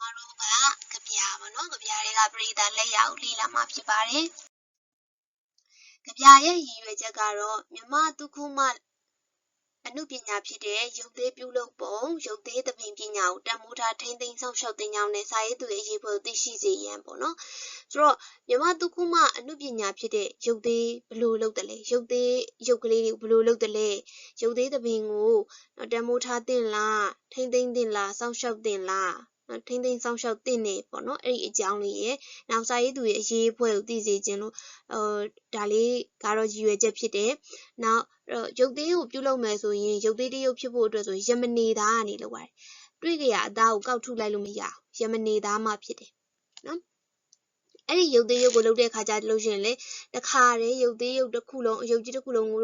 မတို့ကကြပြာပေါ့နော်ကြပြာတွေကပရိသတ်လက်ရာကိုလေ့လာမှာဖြစ်ပါတယ်ကြပြာရဲ့ရည်ရွယ်ချက်ကတော့မြမတုခုမအနုပညာဖြစ်တဲ့ရုပ်သေးပြုလုပ်ပုံရုပ်သေးသဖြင့်ပညာကိုတန်ဖိုးထားထိမ့်သိမ်းဆောက်ရှောက်တင်ကြောင်းနဲ့စာရေးသူရဲ့အရေးပေါ်သိရှိစေရန်ပေါ့နော်ဆိုတော့မြမတုခုမအနုပညာဖြစ်တဲ့ရုပ်သေးဘယ်လိုလုပ်တယ်လဲရုပ်သေးရုပ်ကလေးတွေကိုဘယ်လိုလုပ်တယ်လဲရုပ်သေးသဖြင့်ကိုတန်ဖိုးထားတင်လားထိမ့်သိမ်းတင်လားဆောက်ရှောက်တင်လား ထိမ့်သိမ်းဆောင်ရှောက်တင်နေပေါ့နော်အဲ့ဒီအကြောင်းလေးရယ်နောက်စာရေးသူရဲ့အရေးအဖွဲ့ကိုသိစေခြင်းလို့ဟိုဒါလေးကတော့ရည်ရွယ်ချက်ဖြစ်တယ်နောက်ရုပ်သေးကိုပြုလုပ်မယ်ဆိုရင်ရုပ်သေးတရုပ်ဖြစ်ဖို့အတွက်ဆိုရင်ယမနေသားကနေလုပ်ရတယ်တွေ့ကြရအသားကိုကောက်ထုတ်လိုက်လို့မရဘူးယမနေသားမှဖြစ်တယ်နော် အဲ့ဒီရုပ်သေးရုပ်ကိုလုပ်တဲ့ခါကျလို့ရှိရင်လေတခါတည်းရုပ်သေးရုပ်တစ်ခုလုံးအယုတ်ကြီးတစ်ခုလုံးကို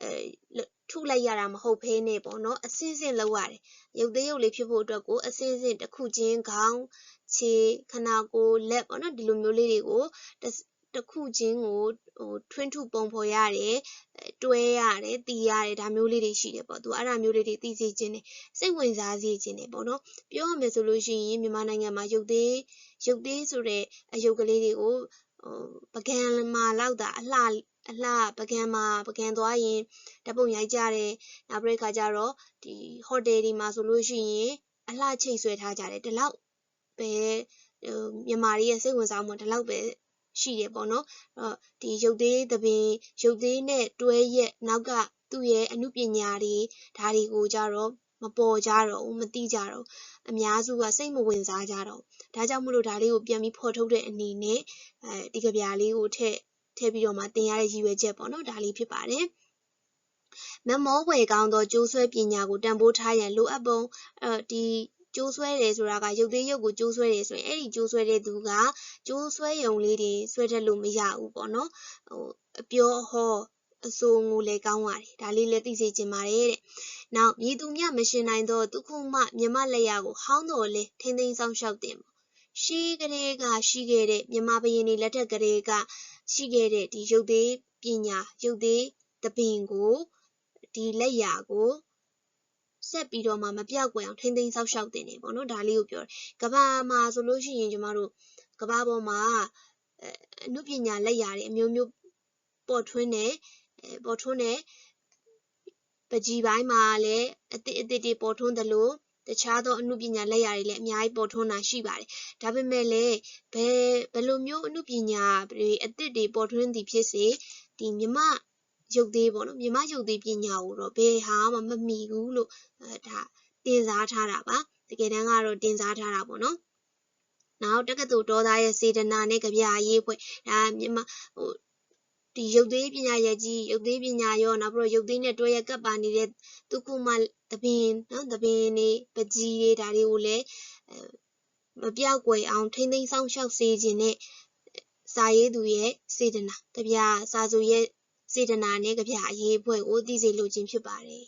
အဲထုလိုက်ရတာမဟုတ်ဘဲနဲ့ပေါ့နော်အစင်းစင်းလောက်ရတယ်ရုပ်သေးရုပ်လေးဖြစ်ဖို့အတွက်ကိုအစင်းစင်းတစ်ခုချင်းခေါင်းခြေခနာကိုယ်လက်ပေါ့နော်ဒီလိုမျိုးလေးတွေကို တစ်ခုချင်းကိုဟိုထွင်းထုပုံဖော်ရတယ်တွဲရတယ်တီးရတယ်ဒါမျိုးလေးတွေရှိတယ်ပေါ့သူအဲ့ဒါမျိုးလေးတွေသိစေခြင်းနဲ့စိတ်ဝင်စားစေခြင်းနဲ့ပေါ့နော်ပြောရမယ်ဆိုလို့ရှိရင်မြန်မာနိုင်ငံမှာရုပ်သေးရုပ်သေးဆိုတဲ့အယုတ်ကလေးတွေကိုဟိုပကံမာလောက်တာအလှအလှပကံမှာပကံသွားရင်ဓာတ်ပုံရိုက်ကြတယ်နောက်ပြီးခါကျတော့ဒီဟိုတယ်တွေမှာဆိုလို့ရှိရင်အလှချိတ်ဆွဲထားကြတယ်ဒီလောက်ပဲမြန်မာတွေရဲ့စိတ်ဝင်စားမှုဒီလောက်ပဲ ရှိရပေါ့နော်အဲ့ဒီရုပ်သေးသပင်ရုပ်သေးနဲ့တွဲရက်နောက်ကသူ့ရဲ့အမှုပညာတွေဒါတွေကိုကြတော့မပေါ်ကြတော့ဘူးမသိကြတော့အများစုကစိတ်မဝင်စားကြတော့ဒါကြောင့်မလို့ဒါလေးကိုပြန်ပြီးဖော်ထုတ်တဲ့အနေနဲ့အဲဒီကြပြားလေးကိုထည့်ထည့်ပြီးတော့မှသင်ရတဲ့ရည်ရွယ်ချက်ပေါ့နော်ဒါလေးဖြစ်ပါတယ်မမောဝယ်ကောင်းသောကျိုးဆွဲပညာကိုတန်ဖိုးထားရန်လိုအပ်ပုံအဲဒီ ကျိုးဆွဲတယ်ဆိုတာကရုပ်သေးရုပ်ကိုကျိုးဆွဲတယ်ဆိုရင်အဲ့ဒီကျိုးဆွဲတဲ့သူကကျိုးဆွဲယုံလေးတွေဆွဲတတ်လို့မရဘူးပေါ့နော်ဟိုအပြောဟောအဆိုငိုလည်းကောင်းပါတယ်ဒါလေးလည်းသိစေချင်ပါတယ်တဲ့နောက်မြည်သူမြမရှင်နိုင်သောဒုက္ခမမြမလက်ရကိုဟောင်းတော်လဲထိမ့်သိမ်းဆောင်ရှောက်တင်ပေါ့ရှိကလေးကရှိခဲ့တဲ့မြမဘရင်တွေလက်ထက်ကလေးကရှိခဲ့တဲ့ဒီရုပ်သေးပညာရုပ်သေးသပင်ကိုဒီလက်ရာကို ဆက်ပြီးတော့မှမပြောက်ကွယ်အောင်ထိမ့်သိမ်းဆောက်ရှောက်တင်နေပေါ့နော်ဒါလေးကိုပြောတယ်ကဘာမှာဆိုလို့ရှိရင်ကျမတို့ကဘာပေါ်မှာအနုပညာလက်ရာတွေအမျိုးမျိုးပေါ်ထွန်းနေပေါ်ထွန်းနေပကြီးပိုင်းမှာလည်းအတိအတိတွေပေါ်ထွန်းတယ်လို့တခြားသောအမှုပညာလက်ရာတွေလည်းအများကြီးပေါ်ထွန်းတာရှိပါတယ်။ဒါပေမဲ့လည်းဘယ်ဘယ်လိုမျိုးအမှုပညာတွေအသစ်တွေပေါ်ထွန်းသည်ဖြစ်စေဒီမြမ ရုပ်သေးပေါ့နော်မြမရုပ်သေးပညာကိုတော့ဘယ်ဟာမှမမီဘူးလို့အဲဒါတင်စားထားတာပါတကယ်တမ်းကတော့တင်စားထားတာပေါ့နော်နောက်တက္ကသိုလ်တော်သားရဲ့စေတနာနဲ့ကြပြရေးဖွဲ့ဒါမြမဟိုဒီရုပ်သေးပညာရဲ့ကြီးရုပ်သေးပညာရောနောက်ပြီးတော့ရုပ်သေးနဲ့တွဲရကပ်ပါနေတဲ့သူကုမသပင်နော်သပင်နေပကြီးတွေဒါတွေကိုလည်းမပြောက်ကွယ်အောင်ထိမ့်သိမ်းဆောင်ရှောက်စေခြင်းနဲ့စာရေးသူရဲ့စေတနာကြပြစာစုရဲ့ စေတနာနဲ့ကြပြအရေးအဖွဲ့ကိုသိစေလိုခြင်းဖြစ်ပါတယ်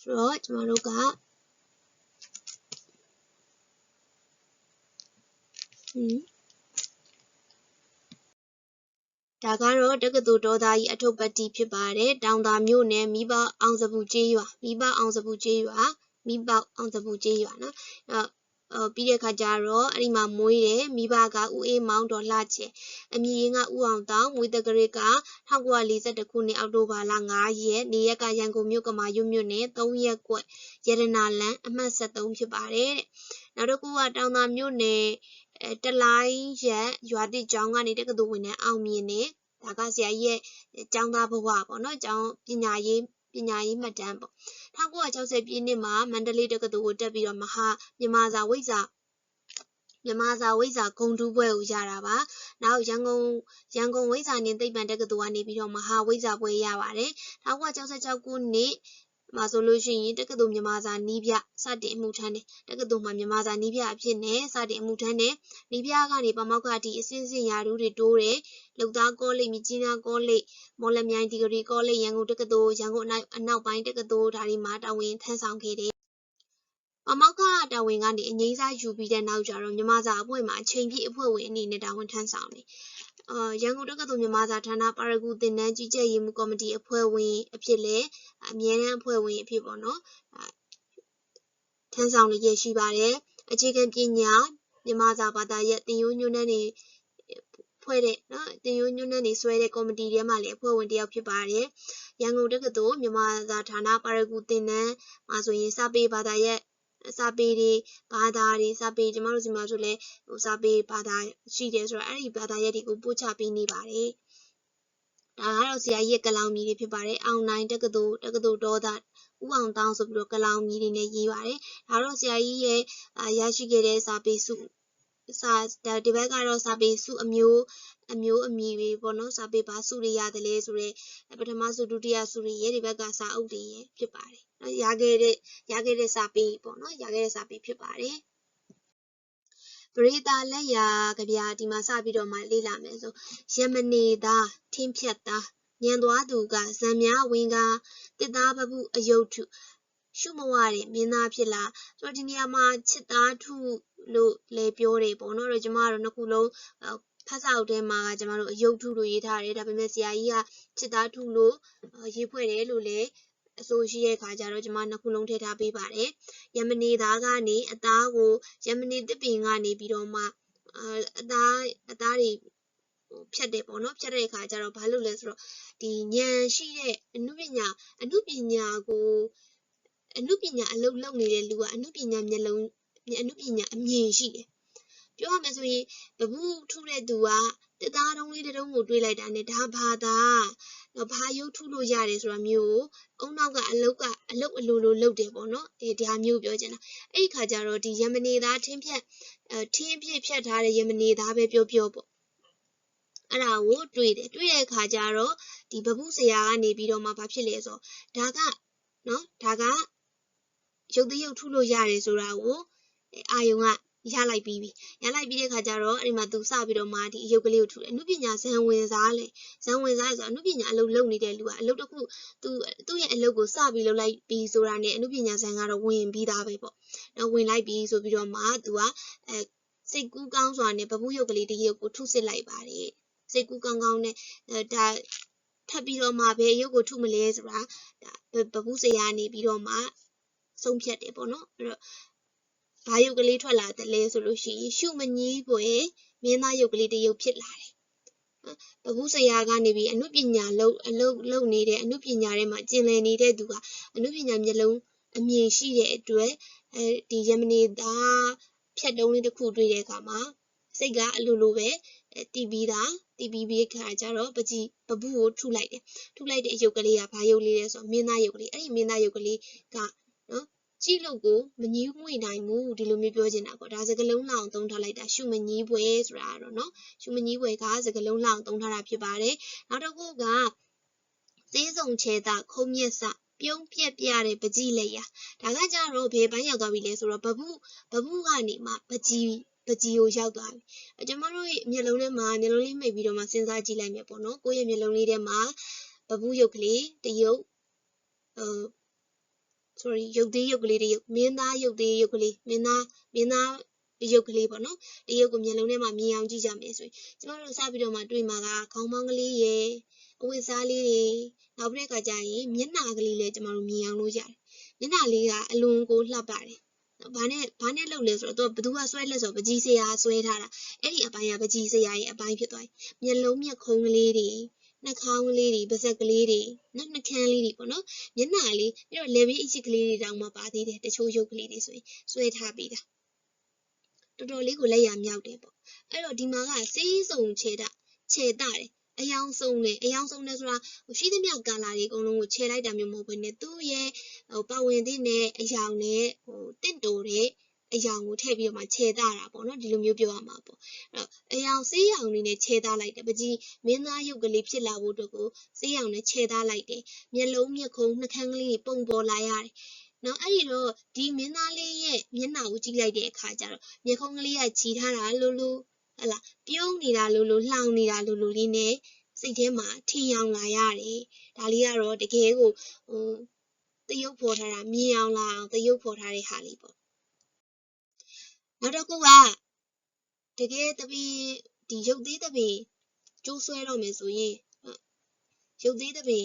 ဆိုတော့ကျမတို့ကဟင်းဒါကတော့တက္ကသိုလ်ဒေါသကြီးအထုပ်ပတ်တီဖြစ်ပါတယ်။တောင်သာမြို့နယ်မိဘအောင်စပူကျေးရွာမိဘအောင်စပူကျေးရွာမိဘအောင်စပူကျေးရွာနော်။အဲ ပြီးတဲ့ခါကျတော့အဲ့ဒီမှာမွေးတယ်မိဘကဦးအေးမောင်တော်လှချေအမည်ရင်းကဦးအောင်တောင်မွေးတကရစ်က1942ခုနှစ်အောက်တိုဘာလ9ရက်နေရက်ကရန်ကုန်မြို့ကမာရွတ်မြို့နယ်3ရက်ကွက်ရတနာလန်အမှတ်73ဖြစ်ပါတယ်တဲ့နောက်တစ်ခုကတောင်သာမြို့နယ်အဲတလိုင်းရက်ရွာတိကျောင်းကနေတက္ကသိုလ်ဝင်တဲ့အောင်မြင်နေဒါကဆရာကြီးရဲ့ကျောင်းသားဘဝပေါ့နော်ကျောင်းပညာရေးပညာရေးမှတ်တမ်းပေါ့ 1960ပြည့်နှစ်မှာမန္တလေးတက္ကသိုလ်ကိုတက်ပြီးတော့မဟာမြန်မာစာဝိဇ္ဇာမြန်မာစာဝိဇ္ဇာဂုံတူးပွဲကိုရတာပါ။နောက်ရန်ကုန်ရန်ကုန်ဝိဇ္ဇာနှင့်သိပ္ပံတက္ကသိုလ်ကနေပြီးတော့မဟာဝိဇ္ဇာပွဲရပါတယ်။1966ခုနှစ် မှာဆိုလို့ရှိရင်တက္ကသိုလ်မြန်မာစာနီးပြစတင်အမှုထမ်းတယ်တက္ကသိုလ်မှာမြန်မာစာနီးပြအဖြစ်နဲ့စတင်အမှုထမ်းတယ်နီးပြကနေပမောက္ခတီအစင်းစင်ရာထူးတွေတိုးတယ်လုံသားကောလိပ်မြကြီးနားကောလိပ်မော်လမြိုင်ဒီဂရီကောလိပ်ရန်ကုန်တက္ကသိုလ်ရန်ကုန်အနောက်အနောက်ပိုင်းတက္ကသိုလ်ဒါတွေမှာတာဝန်ထမ်းဆောင်ခဲ့တယ်ပမောက္ခတာဝန်ကနေအငိမ့်စားယူပြီးတဲ့နောက်ကျတော့မြန်မာစာအဖွဲ့မှာအချိန်ပြည့်အဖွဲ့ဝင်အနေနဲ့တာဝန်ထမ်းဆောင်တယ် အာရန်ကုန်တက္ကသိုလ်မြန်မာစာဌာနပါရဂူသင်တန်းကြီးကြပ်ရေးမှုကော်မတီအဖွဲ့ဝင်အဖြစ်လဲအမြဲတမ်းအဖွဲ့ဝင်အဖြစ်ပေါ့နော်ထမ်းဆောင်နေရရှိပါတယ်အခြေခံပညာမြန်မာစာဘာသာရပ်တင်ရိုးညွှန်းတန်းတွေဖွဲ့တဲ့နော်တင်ရိုးညွှန်းတန်းတွေဆွဲတဲ့ကော်မတီထဲမှာလည်းအဖွဲ့ဝင်တစ်ယောက်ဖြစ်ပါတယ်။ရန်ကုန်တက္ကသိုလ်မြန်မာစာဌာနပါရဂူသင်တန်းမှာဆိုရင်စာပေဘာသာရပ် စာပေတွေဘာသာတွေစာပေကျမတို့စီမှာဆိုလဲဟိုစာပေဘာသာရှိတယ်ဆိုတော့အဲ့ဒီဘာသာရပ်တွေကိုပို့ချပေးနေပါတယ်။ဒါကတော့ဆရာကြီးရဲ့ကလောင်မြီတွေဖြစ်ပါတယ်။အောင်နိုင်တက္ကသိုလ်တက္ကသိုလ်တော်သားဦးအောင်တောင်းဆိုပြီးတော့ကလောင်မြီတွေနဲ့ရေးပါတယ်။ဒါတော့ဆရာကြီးရဲ့အာရရှိခဲ့တဲ့စာပေစုစာဒါဒီဘက်ကတော့စာပေစုအမျိုးအမျိုးအမည်တွေပေါ့နော်စာပေဘာစုတွေရတယ်လဲဆိုတော့ပထမစုဒုတိယစုတွေရဲ့ဒီဘက်ကစာအုပ်တွေရဲ့ဖြစ်ပါတယ်နော် ရခဲ့တဲ့ရခဲ့တဲ့စာပေပေါ့နော်ရခဲ့တဲ့စာပေဖြစ်ပါတယ်ပရိသလက်ရာကြပြဒီမှာစပြီးတော့မှလေ့လာမယ်ဆိုယမနေသားထင်းဖြတ်သားညံသွားသူကဇံများဝင်ကတစ်သားပပုအယုတ်ထုရှုမဝတဲ့မင်းသားဖြစ်လာဆိုတော့ဒီနေရာမှာချစ်သားထုလို့လည်းပြောတယ်ပေါ့နော်တော့ကျမတို့နှစ်ခုလုံးဖတ်စာအုပ်ထဲမှာကျမတို့အယုတ်ထုလို့ရေးထားတယ်ဒါပေမဲ့ဆရာကြီးကချစ်သားထုလို့ရေးဖွဲ့တယ်လို့လည်း အဆိုရှိတဲ့ခါကျတော့ကျမနှစ်ခုလုံးထည့်ထားပေးပါတယ်ယမနေသားကနေအသားကိုယမနေတစ်ပင်ကနေပြီးတော့မှအသားအသားတွေဖြတ်တယ်ပေါ့နော်ဖြတ်တဲ့အခါကျတော့ဘာလုပ်လဲဆိုတော့ဒီဉာဏ်ရှိတဲ့အနုပညာအနုပညာကိုအနုပညာအလုပ်လုပ်နေတဲ့လူကအနုပညာမျက်လုံးအနုပညာအမြင်ရှိတယ် ပြောရမယ်ဆိုရင်ဘဘူးထုတဲ့သူကတသားတုံးလေးတုံးကိုတွေးလိုက်တာနဲ့ဒါဘာသာတော့ဘာရုပ်ထုလို့ရတယ်ဆိုတာမျိုးကိုအုံနောက်ကအလုတ်ကအလုတ်အလိုလိုလုပ်တယ်ပေါ့နော်ဒီဒါမျိုးပြောချင်တာအဲ့ဒီခါကျတော့ဒီယမနေသားထင်းဖြတ်အဲထင်းပြည့်ဖြတ်ထားတဲ့ယမနေသားပဲပြောပြောပေါ့အဲ့ဒါကိုတွေးတယ်တွေးတဲ့အခါကျတော့ဒီဘဘူးဆရာကနေပြီးတော့မှဘာဖြစ်လဲဆိုတော့ဒါကနော်ဒါကရုပ်တရုပ်ထုလို့ရတယ်ဆိုတာကိုအာယုံက ရလိုက်ပြီးပြီရလိုက်ပြီးတဲ့ခါကျတော့အဲ့ဒီမှာသူစပြီးတော့မှဒီအယုတ်ကလေးကိုထူတယ်အနုပညာဇံဝင်စားလေဇံဝင်စားဆိုအနုပညာအလုပ်လုပ်နေတဲ့လူကအလုပ်တစ်ခုသူသူ့ရဲ့အလုပ်ကိုစပြီးလုပ်လိုက်ပြီးဆိုတာနဲ့အနုပညာဇံကတော့ဝင်ပြီးသားပဲပေါ့နော်ဝင်လိုက်ပြီးဆိုပြီးတော့မှသူကအဲစိတ်ကူးကောင်းစွာနဲ့ပပူးယုတ်ကလေးတစ်ရုပ်ကိုထုစစ်လိုက်ပါတယ်စိတ်ကူးကောင်းကောင်းနဲ့ဒါထပ်ပြီးတော့မှဘယ်ရုပ်ကိုထုမလဲဆိုတာဒါပပူးစရာနေပြီးတော့မှဆုံးဖြတ်တယ်ပေါ့နော်အဲ့တော့ ဘာရုပ်ကလေးထွက်လာတယ်လဲဆိုလို့ရှိရင်ရှုမငီးပွဲမင်းသားရုပ်ကလေးတစ်ရုပ်ဖြစ်လာတယ်ပပုစရာကနေပြီးအနုပညာလုံးအလုံးလုံးနေတဲ့အနုပညာထဲမှာကျင်လည်နေတဲ့သူကအနုပညာမျက်လုံးအမြင်ရှိတဲ့အတွက်အဲဒီယမနီသားဖြတ်တုံးလေးတစ်ခုတွေ့တဲ့အခါမှာစိတ်ကအလိုလိုပဲတီးပြီးသားတီးပြီးပြီးခါကျတော့ပကြီးပပူကိုထုလိုက်တယ်ထုလိုက်တဲ့အယုတ်ကလေးကဘာယုတ်လေးလဲဆိုတော့မင်းသားယုတ်ကလေးအဲ့ဒီမင်းသားယုတ်ကလေးကနော် ကြည့်လို့ကိုမငြီးမွေနိုင်ဘူးဒီလိုမျိုးပြောချင်တာပေါ့ဒါစကလုံးလောင်သုံးထားလိုက်တာရှုမငြီးပွဲဆိုတာတော့နော်ရှုမငြီးပွဲကစကလုံးလောင်သုံးထားတာဖြစ်ပါတယ်နောက်တစ်ခုကသေးစုံချဲတာခုံးမြက်စပြုံးပြက်ပြတဲ့ပကြီးလက်ရဒါကကြတော့ဘယ်ပိုင်းရောက်သွားပြီလဲဆိုတော့ဘဘူးဘဘူးကနေမှပကြီးပကြီးကိုရောက်သွားပြီအကျမတို့ရဲ့မျက်လုံးထဲမှာမျက်လုံးလေးမိတ်ပြီးတော့မှစဉ်းစားကြည့်လိုက်မယ်ပေါ့နော်ကိုယ့်ရဲ့မျက်လုံးလေးထဲမှာဘဘူးရုပ်ကလေးတရုပ်ဟို sorry ရုပ်သေးရုပ်ကလေးတရုပ်မင်းသားရုပ်သေးရုပ်ကလေးမင်းသားမင်းသားရုပ်ကလေးပေါ့နော်တရုပ်ကိုမျက်လုံးထဲမှာမြင်အောင်ကြည့်ကြမယ်ဆိုရင်ကျမတို့စပြီးတော့မှတွေ့မှာကခေါင်းပေါင်းကလေးရယ်အဝတ်စားလေးတွေနောက်ပြီးတဲ့အခါကျရင်မျက်နှာကလေးလည်းကျမတို့မြင်အောင်လုပ်ရတယ်မျက်နှာလေးကအလွန်ကိုလှပပါတယ်ဘာနဲ့ဘာနဲ့လုပ်လဲဆိုတော့သူကဘသူကဆွဲလက်ဆိုပကြီးစရာဆွဲထားတာအဲ့ဒီအပိုင်းကပကြီးစရာရဲ့အပိုင်းဖြစ်သွားပြီမျက်လုံးမျက်ခုံးကလေးတွေ နှာခေါင်းကလေးတွေပါးစပ်ကလေးတွေနော်နှာခမ်းလေးတွေပေါ့နော်မျက်နှာလေးပြီးတော့ level အချစ်ကလေးတွေတောင်မှပါသေးတယ်တချို့ရုပ်ကလေးတွေဆိုရင်ဆွဲထားပြီးတာတော်တော်လေးကိုလက်ရမြောက်တယ်ပေါ့အဲ့တော့ဒီမှာကစေးစုံခြေတာခြေတာတယ်အယောင်ဆုံးလေအယောင်ဆုံးလေဆိုတာဟိုရှိသမျှကာလာတွေအကုန်လုံးကိုခြေလိုက်တာမျိုးမဟုတ်ဘဲနဲ့သူ့ရဲ့ဟိုပတ်ဝင်တဲ့နဲ့အယောင်နဲ့ဟိုတင့်တိုတဲ့ အယောင်ကိုထည့်ပြီးတော့မှခြေသားတာပေါ့နော်ဒီလိုမျိုးပြောရမှာပေါ့အဲ့တော့အယောင်ဆေးရောင်လေးနဲ့ခြေသားလိုက်တယ်ပကြီးမင်းသားရုပ်ကလေးဖြစ်လာဖို့အတွက်ကိုဆေးရောင်နဲ့ခြေသားလိုက်တယ်မျက်လုံးမျက်ခုံးနှာခမ်းကလေးပုံပေါ်လာရတယ်နော်အဲ့ဒီတော့ဒီမင်းသားလေးရဲ့မျက်နှာကိုကြည့်လိုက်တဲ့အခါကျတော့မျက်ခုံးကလေးကခြီထားတာလို့လို့ဟလာပြုံးနေတာလို့လို့လှောင်နေတာလို့လို့လေးနဲ့စိတ်ထဲမှာထင်ရောင်လာရတယ်ဒါလေးကတော့တကယ်ကိုဟိုတရုပ်ဖော်ထားတာမြင်အောင်လာအောင်တရုပ်ဖော်ထားတဲ့ဟာလေးပေါ့ နောက်တစ်ခုကတကယ်တပီဒီရုပ်သေးတပီကျိုးဆွဲတော့မယ်ဆိုရင်ရုပ်သေးတပီ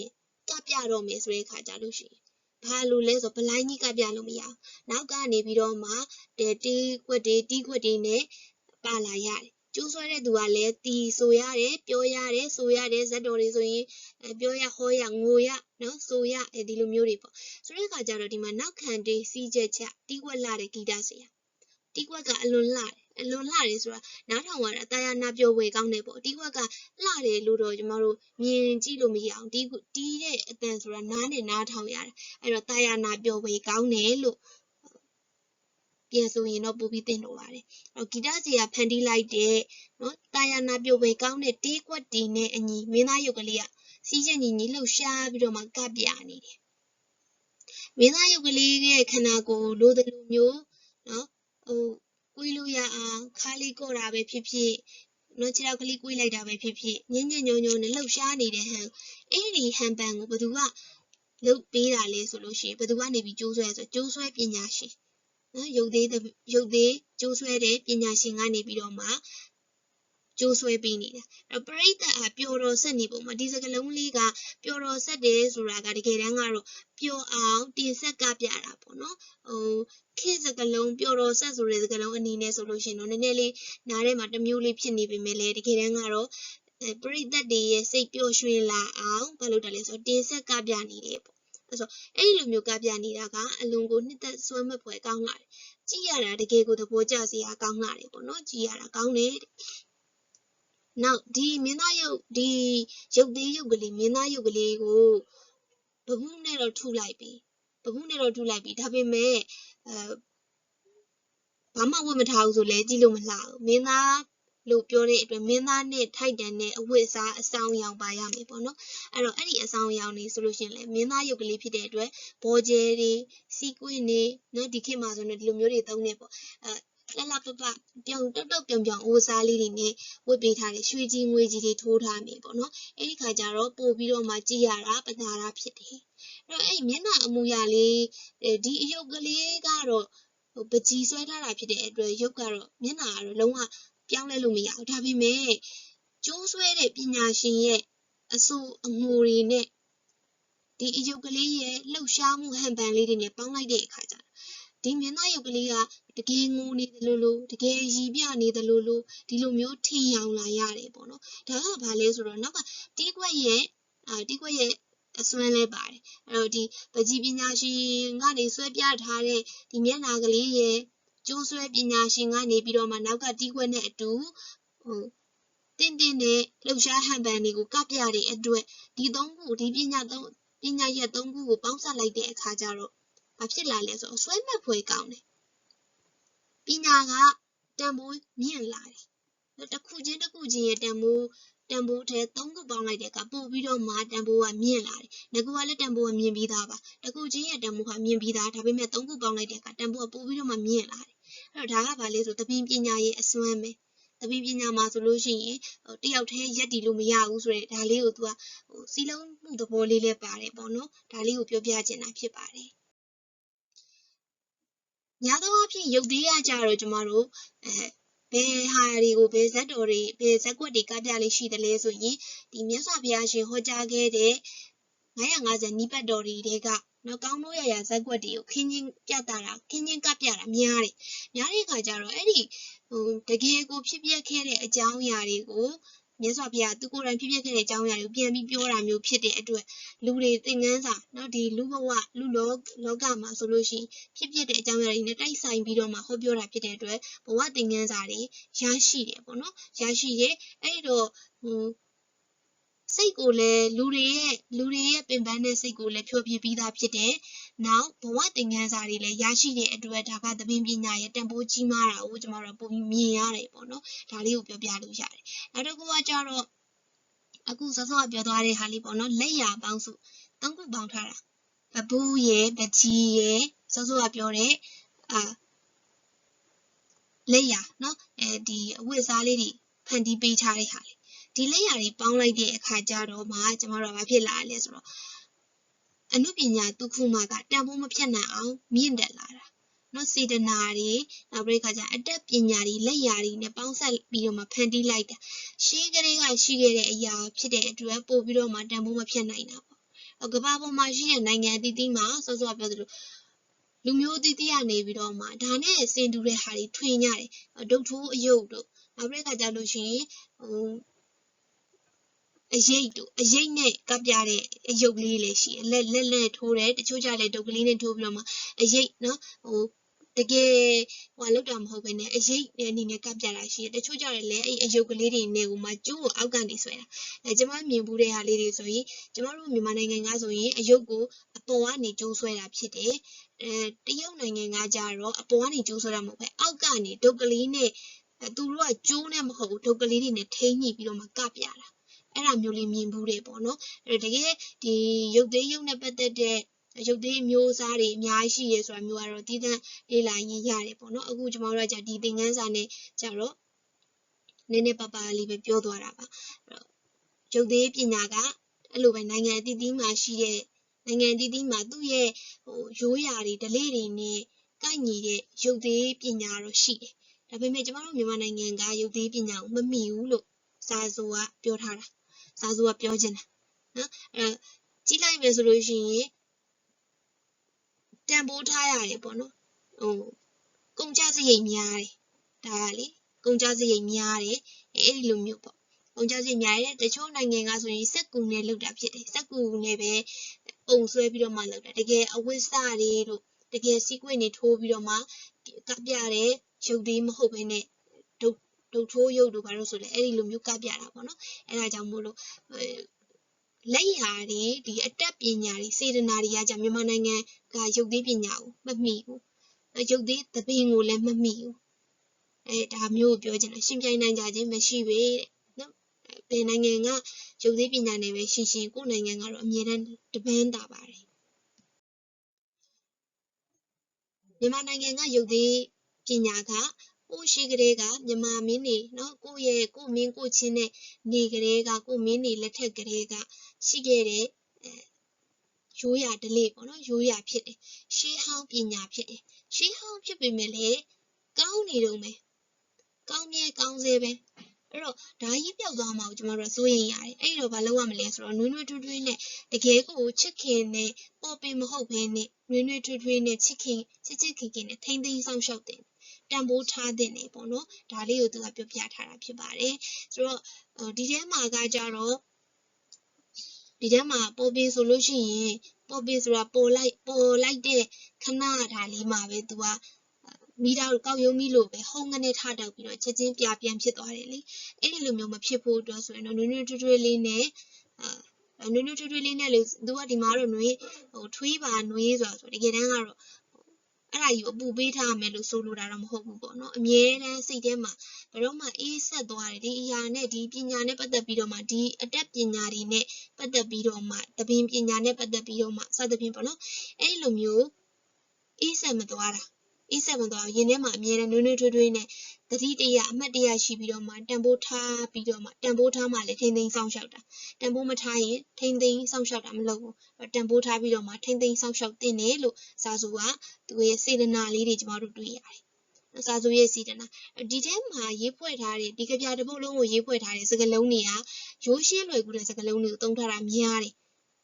ကပြတော့မယ်ဆိုတဲ့ခါကြလို့ရှိရင်ဘဘာလို့လဲဆိုဘလိုင်းကြီးကပြလို့မရအောင်နောက်ကနေပြီးတော့မှတဲတီးခွက်တွေတီးခွက်တွေနဲ့ပါလာရတယ်ကျိုးဆွဲတဲ့သူကလည်းတီဆိုရတယ်ပြောရတယ်ဆိုရတယ်ဇက်တော်တွေဆိုရင်အဲပြောရဟောရငိုရနော်ဆိုရအဲဒီလိုမျိုးတွေပေါ့ဆိုတဲ့အခါကျတော့ဒီမှာနောက်ခံတေးစီးချက်ချက်တီးခွက်လာတဲ့ဂီတဆရာ တီးခွက်ကအလွန်လှတယ်အလွန်လှတယ်ဆိုတာနားထောင်ရတာအတရားနာပြောဝေကောင်းတယ်ပေါ့တီးခွက်ကလှတယ်လို့တော့ကျမတို့မြင်ကြည့်လို့မရအောင်တီးတီးတဲ့အတန်ဆိုတာနားနဲ့နားထောင်ရတာအဲ့တော့တရားနာပြောဝေကောင်းတယ်လို့ပြန်ဆိုရင်တော့ပိုပြီးသင်လို့ပါတယ်အဲ့တော့ဂီတဆရာဖန်တီးလိုက်တဲ့နော်တရားနာပြောဝေကောင်းတဲ့တီးခွက်တီနဲ့အညီမင်းသားရုပ်ကလေးကစီးချက်ညီညီလှုပ်ရှားပြီးတော့မှကပ်ပြနေတယ်မင်းသားရုပ်ကလေးရဲ့ခန္ဓာကိုယ်လိုတဲ့လိုမျိုးနော် ဟိုကွေးလို့ရအောင်ခါလေးကော့တာပဲဖြစ်ဖြစ်နော်ခြေထောက်ကလေးကွေးလိုက်တာပဲဖြစ်ဖြစ်ညင်ညင်ညုံညုံနဲ့လှုပ်ရှားနေတဲ့ဟန်အဲ့ဒီဟန်ပန်ကိုဘယ်သူကလှုပ်ပေးတာလဲဆိုလို့ရှိရင်ဘယ်သူကနေပြီးကျိုးဆွဲဆိုကျိုးဆွဲပညာရှင်နော်ရုပ်သေးတဲ့ရုပ်သေးကျိုးဆွဲတဲ့ပညာရှင်ကနေပြီးတော့မှကျိုးဆွဲပေးနေတာအဲ့ပရိသတ်ဟာပျော်တော်ဆက်နေပုံမှာဒီစကလုံးလေးကပျော်တော်ဆက်တယ်ဆိုတာကတကယ်တမ်းကတော့ပျော်အောင်တင်ဆက်ကပြတာပေါ့နော်ဟိုခေတ် စကလုံးပျော်တော်ဆက်ဆိုတဲ့စကလုံးအနေနဲ့ဆိုလို့ရှိရင်တော့နည်းနည်းလေးနားထဲမှာတစ်မျိုးလေးဖြစ်နေပေမဲ့လည်းတကယ်တမ်းကတော့အဲပရိသတ်တွေရဲ့စိတ်ပျော်ရွှင်လာအောင်ဘာလို့တလဲဆိုတော့တင်ဆက်ကပြနေတယ်ပေါ့အဲ့ဆိုအဲ့ဒီလိုမျိုးကပြနေတာကအလွန်ကိုနှစ်သက်ဆွမ်းမဖွယ်ကောင်းလာတယ်ကြည့်ရတာတကယ်ကိုသဘောကျစရာကောင်းလာတယ်ပေါ့နော်ကြည့်ရတာကောင်းတယ်နောက်ဒီမင်းသားရုပ်ဒီရုပ်သေးရုပ်ကလေးမင်းသားရုပ်ကလေးကိုဘဘူးနဲ့တော့ထုလိုက်ပြီဘဘူးနဲ့တော့ထုလိုက်ပြီဒါပေမဲ့အဲ ဘာမှဝတ်မထားဘူးဆိုလဲကြည့်လို့မလှဘူးမင်းသားလို့ပြောတဲ့အတွက်မင်းသားနဲ့ထိုက်တန်တဲ့အဝတ်အစားအဆောင်အယောင်ပါရမယ်ပေါ့နော်အဲ့တော့အဲ့ဒီအဆောင်အယောင်နေဆိုလို့ရှိရင်လည်းမင်းသားရုပ်ကလေးဖြစ်တဲ့အတွက်ဘောကျဲတွေစီကွင်းတွေနော်ဒီခေတ်မှာဆိုရင်ဒီလိုမျိုးတွေသုံးနေပေါ့အဲလှလှပပပြောင်တုတ်တုတ်ပြောင်ပြောင်အိုးစားလေးတွေနဲ့ဝတ်ပေးထားတဲ့ရွှေကြီးငွေကြီးတွေထိုးထားမယ်ပေါ့နော်အဲ့ဒီခါကျတော့ပို့ပြီးတော့မှကြည်ရတာပနာတာဖြစ်တယ်အဲ့တော့အဲ့မျက်နှာအမူအရာလေးဒီအယုတ်ကလေးကတော့ ဟိုပကြီးဆွဲထားတာဖြစ်တဲ့အတွက်ရုပ်ကတော့မျက်နှာကတော့လုံးဝပြောင်းလဲလို့မရဘူးဒါပေမဲ့ကျိုးဆွဲတဲ့ပညာရှင်ရဲ့အဆိုးအငိုတွေနဲ့ဒီအယုတ်ကလေးရဲ့လှုပ်ရှားမှုဟန်ပန်လေးတွေနဲ့ပေါင်းလိုက်တဲ့အခါကျတော့ဒီမျက်နှာရုပ်ကလေးကတကယ်ငိုနေတယ်လို့လို့တကယ်ရည်ပြနေတယ်လို့လို့ဒီလိုမျိုးထင်ရောင်လာရတယ်ပေါ့နော်ဒါကဘာလဲဆိုတော့နောက်ကတီးခွက်ရဲ့အာတီးခွက်ရဲ့ အစွမ်းလဲပါတယ်အဲ့တော့ဒီပကြီးပညာရှင်ကနေဆွဲပြထားတဲ့ဒီမျက်နှာကလေးရဲ့ကျိုးဆွဲပညာရှင်ကနေပြီးတော့မှနောက်ကတီးခွက်နဲ့အတူဟိုတင်းတင်းနဲ့လှုပ်ရှားဟန်ပန်တွေကိုကပ်ပြတဲ့အတွက်ဒီသုံးခုဒီပညာသုံးပညာရက်သုံးခုကိုပေါင်းစပ်လိုက်တဲ့အခါကျတော့ဘာဖြစ်လာလဲဆိုတော့ဆွဲမဲ့ဖွယ်ကောင်းတယ်ပညာကတန်ဖိုးမြင့်လာတယ်တစ်ခုချင်းတစ်ခုချင်းရဲ့တန်ဖိုး တန်ဖိုးထဲသုံးခုပေါင်းလိုက်တဲ့အခါပို့ပြီးတော့မှတန်ဖိုးကမြင့်လာတယ်။ငကူကလည်းတန်ဖိုးကမြင့်ပြီးသားပါ။တစ်ခုချင်းရဲ့တန်ဖိုးကမြင့်ပြီးသားဒါပေမဲ့သုံးခုပေါင်းလိုက်တဲ့အခါတန်ဖိုးကပို့ပြီးတော့မှမြင့်လာတယ်။အဲ့တော့ဒါကဘာလဲဆိုသပင်းပညာရဲ့အစွမ်းပဲ။သပင်းပညာမှာဆိုလို့ရှိရင်ဟိုတယောက်တည်းရက်တည်လို့မရဘူးဆိုတဲ့ဒါလေးကို तू ကဟိုစီလုံးမှုသဘောလေးလည်းပါတယ်ပေါ့နော်။ဒါလေးကိုပြောပြချင်တာဖြစ်ပါတယ်။ညာသောအဖြစ်ရုပ်သေးရကြတော့ကျမတို့အဲ ဘယ်ဟာတွေကိုဘယ်ဇက်တော်တွေဘယ်ဇက်ကွက်တွေကပြလေးရှိတယ်လဲဆိုရင်ဒီမြတ်စွာဘုရားရှင်ဟောကြားခဲ့တဲ့950နိပတ်တော်တွေကနော်ကောင်းလို့ရရဇက်ကွက်တွေကိုခင်းချင်းပြတာတာခင်းချင်းကပြတာများတယ်များတဲ့အခါကျတော့အဲ့ဒီဟိုတကယ်ကိုဖြစ်ပျက်ခဲ့တဲ့အကြောင်းအရာတွေကို မြတ်စွာဘုရားသူကိုယ်တိုင်ဖြစ်ပျက်ခဲ့တဲ့အကြောင်းအရာတွေကိုပြန်ပြီးပြောတာမျိုးဖြစ်တဲ့အတွက်လူတွေသင်ခန်းစာเนาะဒီလူဘဝလူလောလောကမှာဆိုလို့ရှိရင်ဖြစ်ပျက်တဲ့အကြောင်းအရာတွေနဲ့တိုက်ဆိုင်ပြီးတော့မှဟောပြောတာဖြစ်တဲ့အတွက်ဘဝသင်ခန်းစာတွေရရှိတယ်ပေါ့နော်ရရှိတယ်အဲ့တော့ဟို စိတ်ကိုလည်းလူတွေရဲ့လူတွေရဲ့ပင်ပန်းတဲ့စိတ်ကိုလည်းဖြောပြပြီးသားဖြစ်တယ်။နောက်ဘဝသင်ခန်းစာတွေလည်းရရှိတဲ့အတွက်ဒါကသဘင်ပညာရဲ့တန်ဖိုးကြီးမားတာကိုကျွန်တော်တို့ပုံမြင်ရတယ်ပေါ့နော်။ဒါလေးကိုပြောပြလို့ရတယ်။နောက်တစ်ခုကကြတော့အခုစောစောကပြောသွားတဲ့ဟာလေးပေါ့နော်လက်ရပေါင်းစုသုံးခုပေါင်းထားတာ။ဘဘူးရဲ့ပကြီးရဲ့စောစောကပြောတဲ့အာလက်ရနော်အဲဒီအဝတ်အစားလေးတွေဖန်တီးပေးထားတဲ့ဟာလေး ဒီလက်ရာတွေပေါင်းလိုက်တဲ့အခါကျတော့မှကျမတို့ကဘာဖြစ်လာလဲဆိုတော့အနုပညာတုခုမှကတန်ဖိုးမဖြတ်နိုင်အောင်မြင့်တက်လာတာနော်စေတနာတွေနောက်ပြီးခါကျအတက်ပညာတွေလက်ရာတွေနဲ့ပေါင်းဆက်ပြီးတော့မှဖန်တီးလိုက်တာရှေးကလေးကရှိခဲ့တဲ့အရာဖြစ်တဲ့အတွက်ပို့ပြီးတော့မှတန်ဖိုးမဖြတ်နိုင်တာပေါ့ကမ္ဘာပေါ်မှာရှိတဲ့နိုင်ငံအသီးသီးမှာစောစောကပြောသလိုလူမျိုးအသီးသီးကနေပြီးတော့မှဒါနဲ့စင်တူတဲ့ဟာတွေထွင်ကြတယ်ဒုတ်ထိုးအယုတ်တို့နောက်ပြီးတဲ့အခါကျလို့ရှိရင်ဟို အရိတ်တို့အရိတ်နဲ့ကပ်ပြတဲ့အယုတ်လေးလည်းရှိတယ်လက်လက်လက်ထိုးတယ်တချို့ကြလည်းဒုတ်ကလေးနဲ့ထိုးပြီးတော့မှအရိတ်နော်ဟိုတကယ်ဟိုလောက်တာမဟုတ်ဘဲနဲ့အရိပ်အနေနဲ့ကပ်ပြတာရှိတယ်တချို့ကြတယ်လည်းအဲ့အယုတ်ကလေးတွေနဲ့ကိုမှကျိုးကိုအောက်ကနေဆွဲတာအဲကျမမြင်ဘူးတဲ့ဟာလေးတွေဆိုရင်ကျမတို့မြန်မာနိုင်ငံကဆိုရင်အယုတ်ကိုအပေါ်ကနေကျိုးဆွဲတာဖြစ်တယ်အဲတရုတ်နိုင်ငံကကြတော့အပေါ်ကနေကျိုးဆွဲတာမဟုတ်ပဲအောက်ကနေဒုတ်ကလေးနဲ့သူတို့ကကျိုးနဲ့မဟုတ်ဘူးဒုတ်ကလေးတွေနဲ့ထိညှိပြီးတော့မှကပ်ပြတာ အဲ့ဒါမျိုးလေးမြင်ဘူးတယ်ပေါ့နော်အဲ့တကယ်ဒီရုပ်သေးရုပ်နဲ့ပတ်သက်တဲ့ရုပ်သေးမျိုးစားတွေအများကြီးရှိရဲဆိုတာမျိုးကတော့တည်တံ့လေ့လာရင်ရတယ်ပေါ့နော်အခုကျွန်တော်တို့ကじゃဒီသင်ခန်းစာနဲ့ကြတော့နည်းနည်းပါးပါးလေးပဲပြောသွားတာပါရုပ်သေးပညာကအဲ့လိုပဲနိုင်ငံအသီးသီးမှာရှိတဲ့နိုင်ငံအသီးသီးမှာသူ့ရဲ့ဟိုရိုးရာတွေဓလေ့တွေနဲ့ကိုက်ညီတဲ့ရုပ်သေးပညာတော့ရှိတယ်ဒါပေမဲ့ကျမတို့မြန်မာနိုင်ငံကရုပ်သေးပညာကိုမမီဘူးလို့စာဆိုကပြောထားတာ စာဆိုကပြောချင်တာနော်အဲကြည့်လိုက်မယ်ဆိုလို့ရှိရင်တန်ဖိုးထားရတယ်ပေါ့နော်ဟိုကုန်ကြစရိတ်များတယ်ဒါကလေကုန်ကြစရိတ်များတယ်အဲ့ဒီလိုမျိုးပေါ့ကုန်ကြစရိတ်များတယ်တချို့နိုင်ငံကဆိုရင်စက်ကူနဲ့လုပ်တာဖြစ်တယ်စက်ကူနဲ့ပဲပုံဆွဲပြီးတော့မှလုပ်တာတကယ်အဝိစတွေတို့တကယ်စီးကွင့်တွေထိုးပြီးတော့မှကပ်ပြတဲ့ရုပ်သေးမဟုတ်ဘဲနဲ့ ဒုတ်ဒုတ်ထိုးရုပ်တို့ဘာလို့ဆိုလဲအဲ့ဒီလိုမျိုးကပ်ပြတာပေါ့နော်အဲ့ဒါကြောင့်မို့လို့လက်ရာတွေဒီအတက်ပညာတွေစေတနာတွေကじゃမြန်မာနိုင်ငံကရုပ်သေးပညာကိုမမှီဘူးရုပ်သေးသပင်ကိုလည်းမမှီဘူးအဲဒါမျိုးကိုပြောချင်တာရှင်ပြိုင်နိုင်ကြခြင်းမရှိပဲတဲ့နော်ဘယ်နိုင်ငံကရုပ်သေးပညာနဲ့ပဲရှင်ရှင်ကိုယ်နိုင်ငံကတော့အမြဲတမ်းတပန်းတာပါတယ်မြန်မာနိုင်ငံကရုပ်သေးပညာက ကိုရှိကလေးကမြန်မာမင်းနေနော်ကိုရဲ့ကိုမင်းကိုချင်းနဲ့နေကလေးကကိုမင်းနေလက်ထက်ကလေးကရှိခဲ့တဲ့ရိုးရာဓလေ့ပေါ့နော်ရိုးရာဖြစ်တယ်ရှေးဟောင်းပညာဖြစ်တယ်ရှေးဟောင်းဖြစ်ပေမဲ့လည်းကောင်းနေတော့မယ်ကောင်းမြဲကောင်းစေပဲအဲ့တော့ဓာကြီးပြောက်သွားမှာကိုကျမတို့စိုးရင်ရတယ်အဲ့တော့ဘာလုပ်ရမလဲဆိုတော့နွေးနွေးထွေးထွေးနဲ့တကယ်ကိုချစ်ခင်နဲ့ပေါ်ပင်မဟုတ်ဘဲနဲ့နွေးနွေးထွေးထွေးနဲ့ချစ်ခင်ချစ်ချစ်ခင်ခင်နဲ့ထိမ့်သိမ်းဆောင်ရှောက်တယ် တန်ဖိုးထားတဲ့နေပေါ့နော်ဒါလေးကိုသူကပြောပြထားတာဖြစ်ပါတယ်ဆိုတော့ဒီထဲမှာကကြတော့ဒီထဲမှာပေါ်ပင်ဆိုလို့ရှိရင်ပေါ်ပင်ဆိုတာပေါ်လိုက်ပေါ်လိုက်တဲ့ခဏဒါလေးမှာပဲသူကမိသားကောက်ရုံမိလို့ပဲဟုံးကနေထတောက်ပြီးတော့ချက်ချင်းပြပြန်ဖြစ်သွားတယ်လေအဲ့ဒီလိုမျိုးမဖြစ်ဖို့အတွက်ဆိုရင်တော့နွေးနွေးထွေးထွေးလေးနဲ့အာနွေးနွေးထွေးထွေးလေးနဲ့လေသူကဒီမှာတော့နွေးဟိုထွေးပါနွေးဆိုတာဆိုတကယ်တမ်းကတော့ အဲ့ဒါကြီးကိုအပူပေးထားမယ်လို့ဆိုလိုတာတော့မဟုတ်ဘူးပေါ့နော်အမြဲတမ်းစိတ်ထဲမှာဘယ်တော့မှအေးဆက်သွားတယ်ဒီအရာနဲ့ဒီပညာနဲ့ပတ်သက်ပြီးတော့မှဒီအတက်ပညာတွေနဲ့ပတ်သက်ပြီးတော့မှတပင်ပညာနဲ့ပတ်သက်ပြီးတော့မှစသဖြင့်ပေါ့နော်အဲ့ဒီလိုမျိုးအေးဆက်မသွားတာအေးဆက်မသွားရင်ထဲမှာအမြဲတမ်းနွေးနွေးထွေးထွေးနဲ့ တတိတရအမှတ်တရရှိပြီးတော့မှတန်ဖိုးထားပြီးတော့မှတန်ဖိုးထားမှလည်းထိမ့်သိမ်းဆောင်ရှောက်တာတန်ဖိုးမထားရင်ထိမ့်သိမ်းဆောင်ရှောက်တာမလုပ်ဘူးတန်ဖိုးထားပြီးတော့မှထိမ့်သိမ်းဆောင်ရှောက်တင်တယ်လို့စာစုကသူရဲ့စေတနာလေးတွေကျမတို့တွေ့ရတယ်စာစုရဲ့စေတနာဒီထဲမှာရေးဖွဲ့ထားတဲ့ဒီကပြတစ်ပုတ်လုံးကိုရေးဖွဲ့ထားတဲ့စကားလုံးတွေကရိုးရှင်းလွယ်ကူတဲ့စကားလုံးတွေကိုသုံးထားတာများတယ်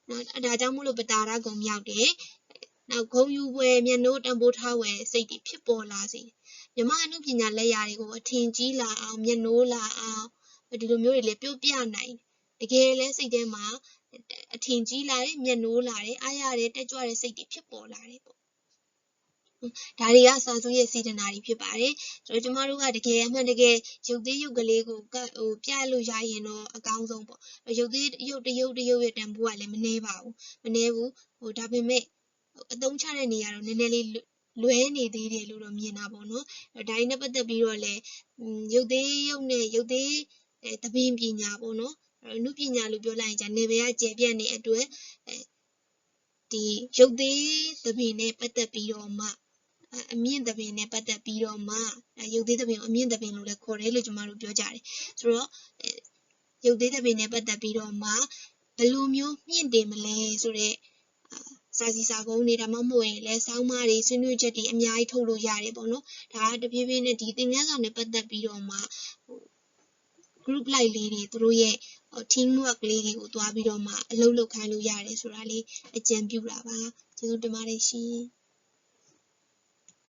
နော်အဲဒါကြောင့်မို့လို့ပတာရကုံမြောက်တယ် နောက်ဂုံယူပွဲမျက်နှိုးတံပိုးထားဝယ်စိတ်တွေဖြစ်ပေါ်လာစေမြမအမှုပညာလက်ရာတွေကိုအထင်ကြီးလာအောင်မျက်နှိုးလာအောင်ဒီလိုမျိုးတွေလည်းပြုတ်ပြနိုင်တကယ်လဲစိတ်ထဲမှာအထင်ကြီးလာတယ်မျက်နှိုးလာတယ်အားရတယ်တက်ကြွတဲ့စိတ်တွေဖြစ်ပေါ်လာတယ်ပေါ့ဒါတွေကစာစုရဲ့စေတနာတွေဖြစ်ပါတယ်ဆိုတော့ကျမတို့ကတကယ်အမှန်တကယ်ရုပ်သေးရုပ်ကလေးကိုဟိုပြလို့ရရင်တော့အကောင်းဆုံးပေါ့ရုပ်သေးရုပ်တရုပ်တရုပ်ရဲ့တန်ဖိုးကလည်းမနှဲပါဘူးမနှဲဘူးဟိုဒါပေမဲ့ အသုံးချတဲ့နေရာတော့နည်းနည်းလေးလွဲနေသေးတယ်လို့တော့မြင်တာပေါ့နော်ဒါတွေနဲ့ပတ်သက်ပြီးတော့လည်းရုပ်သေးရုပ်နဲ့ရုပ်သေးသဘင်ပညာပေါ့နော်အနုပညာလို့ပြောလိုက်ရင်じゃနေဘယ်ကကျေပြတ်နေအတွက်ဒီရုပ်သေးသဘင်နဲ့ပတ်သက်ပြီးတော့မှအမြင့်သဘင်နဲ့ပတ်သက်ပြီးတော့မှရုပ်သေးသဘင်ကိုအမြင့်သဘင်လို့လည်းခေါ်တယ်လို့ကျွန်တော်တို့ပြောကြတယ်ဆိုတော့ရုပ်သေးသဘင်နဲ့ပတ်သက်ပြီးတော့မှဘယ်လိုမျိုးမြင့်တင်မလဲဆိုတော့ စာစီစာကုန်းတွေဒါမှမဟုတ်ရင်လည်းစောင်းမတွေဆွေးနွေးချက်တွေအများကြီးထုတ်လို့ရတယ်ပေါ့နော်ဒါကတဖြည်းဖြည်းနဲ့ဒီသင်ခန်းစာနဲ့ပတ်သက်ပြီးတော့မှဟို group like လေးတွေသူတို့ရဲ့ team work လေးတွေကိုတွားပြီးတော့မှအလုပ်လုပ်ခိုင်းလို့ရတယ်ဆိုတာလေးအကြံပြုတာပါကျေးဇူးတင်ပါတယ်ရှင်